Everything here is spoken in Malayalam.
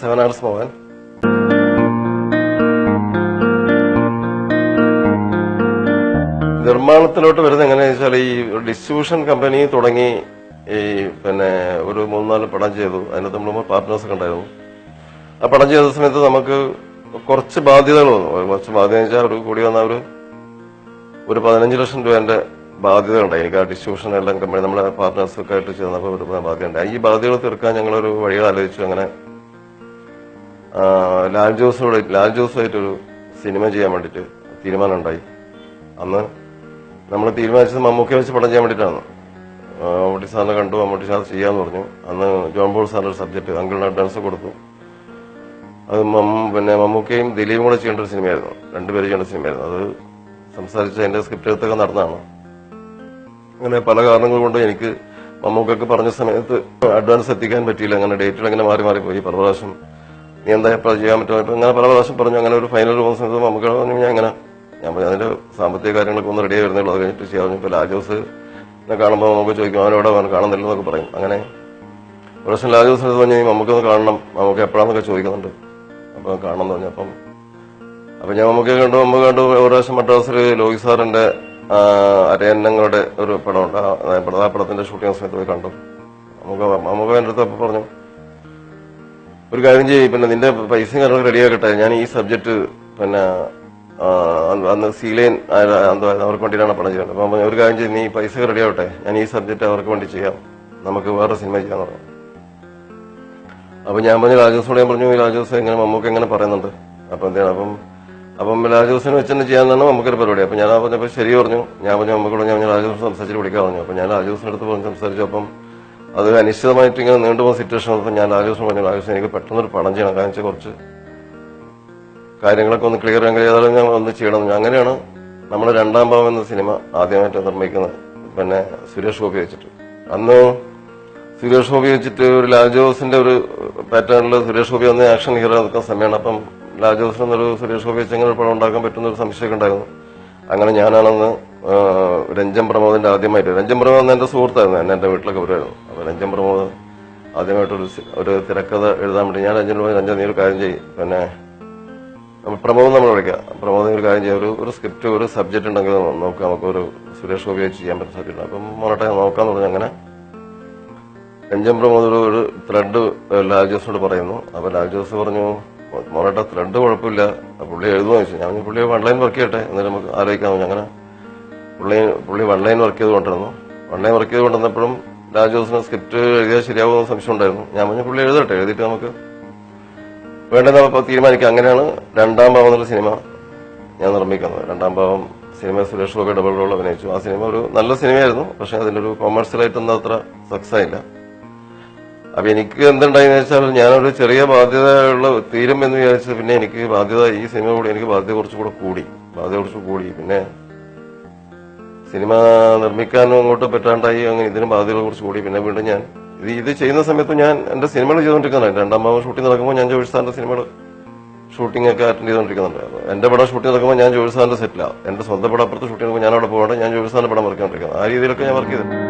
സെവൻ ആർസ് മോഹൻ. നിർമ്മാണത്തിലോട്ട് വരുന്നത് എങ്ങനെയാ വെച്ചാൽ ഈ ഡിസ്ട്രിബ്യൂഷൻ കമ്പനി തുടങ്ങി ഈ പിന്നെ ഒരു മൂന്നാൽ പടം ചെയ്തു. അതിനകത്ത് നമ്മൾ പാർട്ട്നേഴ്സ് ഒക്കെ ഉണ്ടായിരുന്നു. ആ പടം ചെയ്ത സമയത്ത് നമുക്ക് കുറച്ച് ബാധ്യതകൾ വന്നു. കുറച്ച് ബാധ്യത വെച്ചാൽ ഒരു കൂടി വന്ന ഒരു ഒരു പതിനഞ്ച് ലക്ഷം രൂപേന്റെ ബാധ്യത ഉണ്ടായി എനിക്ക് ആ ഡിസ്ട്രിബ്യൂഷൻ എല്ലാം കമ്പനി നമ്മുടെ പാർട്ട്നേഴ്സ് ഒക്കെ ആയിട്ട് ചേർന്നപ്പോൾ ഒരു ബാധ്യത ഉണ്ടായി ഈ ബാധ്യതകൾ തീർക്കാൻ ഞങ്ങളൊരു വഴികൾ ആലോചിച്ചു. അങ്ങനെ ലാൽ ജോസോട് ലാൽ ജോസുമായിട്ടൊരു സിനിമ ചെയ്യാൻ വേണ്ടിയിട്ട് തീരുമാനം ഉണ്ടായി അന്ന് നമ്മൾ തീരുമാനിച്ചത് മമ്മൂക്കെ വെച്ച് പടം ചെയ്യാൻ വേണ്ടിയിട്ടാണ്. മമ്മൂട്ടി സാറിനെ കണ്ടു. മമ്മൂട്ടി സാർ ചെയ്യാന്ന് പറഞ്ഞു. അന്ന് ജോൺ പോൾ സാറിന്റെ സബ്ജക്ട് അങ്കിളിന് അഡ്വാൻസ് കൊടുത്തു. അത് പിന്നെ മമ്മൂക്കയും ദിലീപും കൂടെ ചെയ്യേണ്ട ഒരു സിനിമയായിരുന്നു. രണ്ടുപേരും ചെയ്യേണ്ട സിനിമയായിരുന്നു. അത് സംസാരിച്ച് അതിന്റെ സ്ക്രിപ്റ്റ് എടുത്തൊക്കെ നടന്നതാണ്. അങ്ങനെ പല കാരണങ്ങൾ കൊണ്ട് എനിക്ക് മമ്മൂക്കൊക്കെ പറഞ്ഞ സമയത്ത് അഡ്വാൻസ് എത്തിക്കാൻ പറ്റിയില്ല. അങ്ങനെ ഡേറ്റിൽ അങ്ങനെ മാറി മാറി പോയി. പല പ്രാവശ്യം നീ എന്താ എപ്പോഴാ ചെയ്യാൻ പറ്റുമോ ഇപ്പൊ അങ്ങനെ പല പ്രാവശ്യം പറഞ്ഞു. അങ്ങനെ ഒരു ഫൈനൽ പോകുന്ന സമയത്ത് മമ്മൂക്ക പറഞ്ഞു ഞാൻ അങ്ങനെ ഞാൻ പറഞ്ഞു അതിന്റെ സാമ്പത്തിക കാര്യങ്ങളൊക്കെ ഒന്ന് റെഡിയായി വരുന്നുള്ളൂ അത് കഴിഞ്ഞിട്ട് ചെയ്യാൻ ഇപ്പോൾ ലാജോസ് കാണുമ്പോൾ നമുക്ക് ചോദിക്കും അവനോട് അവൻ കാണുന്നില്ല എന്നൊക്കെ പറയും. അങ്ങനെ പ്രാവശ്യം ലാജോസ് പറഞ്ഞു നമുക്കൊന്ന് കാണണം. നമുക്ക് എപ്പോഴാന്നൊക്കെ ചോദിക്കുന്നുണ്ട്. അപ്പോൾ കാണണം എന്ന് പറഞ്ഞു. അപ്പം അപ്പം ഞാൻ നമുക്ക് കണ്ടു. നമുക്ക് കണ്ടു. ഒരു പ്രാവശ്യം മദ്രാസിൽ ലോകി സാറിന്റെ അരയന്നങ്ങളുടെ ഒരു പടമുണ്ട്. ആ പടത്തിന്റെ ഷൂട്ടിംഗ് സമയത്ത് പോയി കണ്ടു. നമുക്ക് എന്റെ അടുത്ത് പറഞ്ഞു ഒരു കാര്യം ചെയ്യും പിന്നെ നിന്റെ പൈസയും കാര്യങ്ങളൊക്കെ റെഡിയാക്കട്ടെ ഞാൻ ഈ സബ്ജക്ട് പിന്നെ അന്ന് സീലൈൻ അവർക്ക് വേണ്ടിയിട്ടാണ് പണം ചെയ്യുന്നത് അപ്പൊ ഒരു കാര്യം ചെയ്യും നീ പൈസ റെഡി ആവട്ടെ. ഞാൻ ഈ സബ്ജക്ട് അവർക്ക് വേണ്ടി ചെയ്യാം. നമുക്ക് വേറെ സിനിമ ചെയ്യാന്ന് പറഞ്ഞു. അപ്പൊ ഞാൻ പറഞ്ഞു രാജോസോട് ഞാൻ പറഞ്ഞു രാജോസ് എങ്ങനെ മമ്മൂക്ക് എങ്ങനെ പറയുന്നുണ്ട്? അപ്പൊ എന്താണ് അപ്പം അപ്പം രാജോസിനെ വെച്ച് തന്നെ ചെയ്യാന്നാണ് നമുക്കൊരു പരിപാടി. അപ്പൊ ഞാൻ പറഞ്ഞപ്പോ ശരി പറഞ്ഞു. ഞാൻ പറഞ്ഞു നമുക്കോട് ഞാൻ രാജോസ് സംസാരിച്ച് വിളിക്കാൻ പറഞ്ഞു. അപ്പൊ ഞാൻ രാജോസിന്റെ അടുത്ത് പറഞ്ഞ് സംസാരിച്ചു. അപ്പം അത് അനിശ്ചിതമായിട്ട് ഇങ്ങനെ നീണ്ടുപോകുന്ന സിറ്റുവേഷൻ വന്നപ്പോൾ ഞാൻ രാജോസിന് പറഞ്ഞു രാജോസ് എനിക്ക് പെട്ടെന്നൊരു പണം ചെയ്യണം. കാരണം വെച്ചാൽ കുറച്ച് കാര്യങ്ങളൊക്കെ ഒന്ന് ക്ലിയർ ചെയ്യാൻ കഴിയാതെ ഞാൻ ഒന്ന് ചെയ്യണം. അങ്ങനെയാണ് നമ്മൾ രണ്ടാം ഭാവം എന്ന സിനിമ ആദ്യമായിട്ട് നിർമ്മിക്കുന്നത്. പിന്നെ സുരേഷ് ഗോപി വെച്ചിട്ട്. അന്ന് സുരേഷ് ഗോപി വെച്ചിട്ട് ഒരു ലാജോസിന്റെ ഒരു പാറ്റേണിൽ സുരേഷ് ഗോപി വന്ന് ആക്ഷൻ ഹീറോ നിൽക്കുന്ന സമയമാണ് അപ്പം ലാജോസിന് എന്നൊരു സുരേഷ് ഗോപി എങ്ങനെ ഒരു പടം ഉണ്ടാക്കാൻ പറ്റുന്ന ഒരു സംശയമൊക്കെ ഉണ്ടായിരുന്നു. അങ്ങനെ ഞാനാണെന്ന് രഞ്ജൻ പ്രമോദിന്റെ ആദ്യമായിട്ട്. രഞ്ജൻ പ്രമോദ് എന്റെ സുഹൃത്തായിരുന്നു. എന്നെ എന്റെ വീട്ടിലൊക്കെ വരുമായിരുന്നു. അപ്പൊ രഞ്ജൻ പ്രമോദ് ആദ്യമായിട്ടൊരു ഒരു തിരക്കഥ എഴുതാൻ വേണ്ടി ഞാൻ രഞ്ജൻ പറഞ്ഞു, രഞ്ജൻ നീ ഒരു കാര്യം ചെയ്യും. പിന്നെ പ്രമോദ് നമ്മൾ വിളിക്കാം പ്രമോദ് ഒരു കാര്യം ചെയ്യാം. ഒരു ഒരു സ്ക്രിപ്റ്റ് ഒരു സബ്ജക്ട് ഉണ്ടെങ്കിൽ നോക്കാം നമുക്ക് ഒരു സുരേഷ് ഗോപി വെച്ച് ചെയ്യാൻ പറ്റുന്ന സബ്ജക്ട് അപ്പം മോനട്ടെ നോക്കാന്ന് പറഞ്ഞു അങ്ങനെ. രഞ്ജൻ പ്രമോദ് ഒരു ത്രെഡ് ലാൽ ജോസിനോട് പറയുന്നു. അപ്പൊ ലാൽ ജോസ് പറഞ്ഞു മോനട്ടെ ത്രെഡ് കുഴപ്പമില്ല. പുള്ളി എഴുതുമെന്ന് ചോദിച്ചു ഞാൻ പുള്ളി വൺ ലൈൻ വർക്ക് ചെയ്യട്ടെ? എന്നാലും നമുക്ക് പറഞ്ഞു. അങ്ങനെ പുള്ളി പുള്ളി വൺ ലൈൻ വർക്ക് ചെയ്ത് കൊണ്ടിരുന്നു വൺ ലൈൻ വർക്ക് ചെയ്ത് കൊണ്ടുവന്നപ്പോഴും രാജോസിന് സ്ക്രിപ്റ്റ് എഴുതിയാൽ ശരിയാവുമെന്ന് സംശയം ഉണ്ടായിരുന്നു. ഞാൻ പറഞ്ഞു പുള്ളി എഴുതട്ടെ? എഴുതിയിട്ട് നമുക്ക് വേണ്ടത് നമ്മൾ തീരുമാനിക്കാം. അങ്ങനെയാണ് രണ്ടാം ഭാവം എന്നുള്ള സിനിമ ഞാൻ നിർമ്മിക്കുന്നത്. രണ്ടാം ഭാവം cinema Suresh Gopi double role അഭിനയിച്ചു. ആ സിനിമ ഒരു നല്ല സിനിമയായിരുന്നു. പക്ഷെ അതിന്റെ ഒരു കൊമേഴ്സ്യലായിട്ടൊന്നും അത്ര സക്സസ് ആയില്ല. അപ്പൊ എനിക്ക് എന്തുണ്ടായെന്ന് വെച്ചാൽ ഞാനൊരു ചെറിയ ബാധ്യതയുള്ള തീരം എന്ന് വിചാരിച്ചത് പിന്നെ എനിക്ക് ബാധ്യത ഈ സിനിമ കൂടി എനിക്ക് ബാധ്യത കുറച്ചുകൂടെ കൂടി. ബാധ്യത കുറച്ച് കൂടി. പിന്നെ സിനിമ നിർമ്മിക്കാനും അങ്ങോട്ട് പറ്റാണ്ടായി അങ്ങനെ ഇതിന് ബാധ്യത കുറച്ച് കൂടി. പിന്നെ വീണ്ടും ഞാൻ ഇത് ഇത് ചെയ്യുന്ന സമയത്ത് ഞാൻ എന്റെ സിനിമകൾ ചെയ്തുകൊണ്ടിരിക്കുന്നുണ്ട് രണ്ടാം ഭാഗം ഷൂട്ടിംഗ് നടക്കുമ്പോൾ ഞാൻ ജോലി സാറിന്റെ സിനിമകൾ ഷൂട്ടിംഗ് ഒക്കെ അറ്റൻഡ് ചെയ്തുകൊണ്ടിരിക്കുന്നുണ്ട്. എന്റെ പടം ഷൂട്ടിംഗ് നടക്കുമ്പോൾ ഞാൻ ജോലി സാറിന്റെ സെറ്റിലാണ്. എന്റെ സ്വന്തം പടം അപ്പുറത്ത് ഷൂട്ടിംഗ് നടക്കുമ്പോൾ ഞാൻ അവിടെ പോകണ്ട ഞാൻ ജോലി സാറിന്റെ പടം വർക്ക് ചെയ്തോണ്ടിരിക്കുന്നത് ആ രീതിയിലൊക്കെ ഞാൻ വർക്ക് ചെയ്തിട്ടുണ്ട്.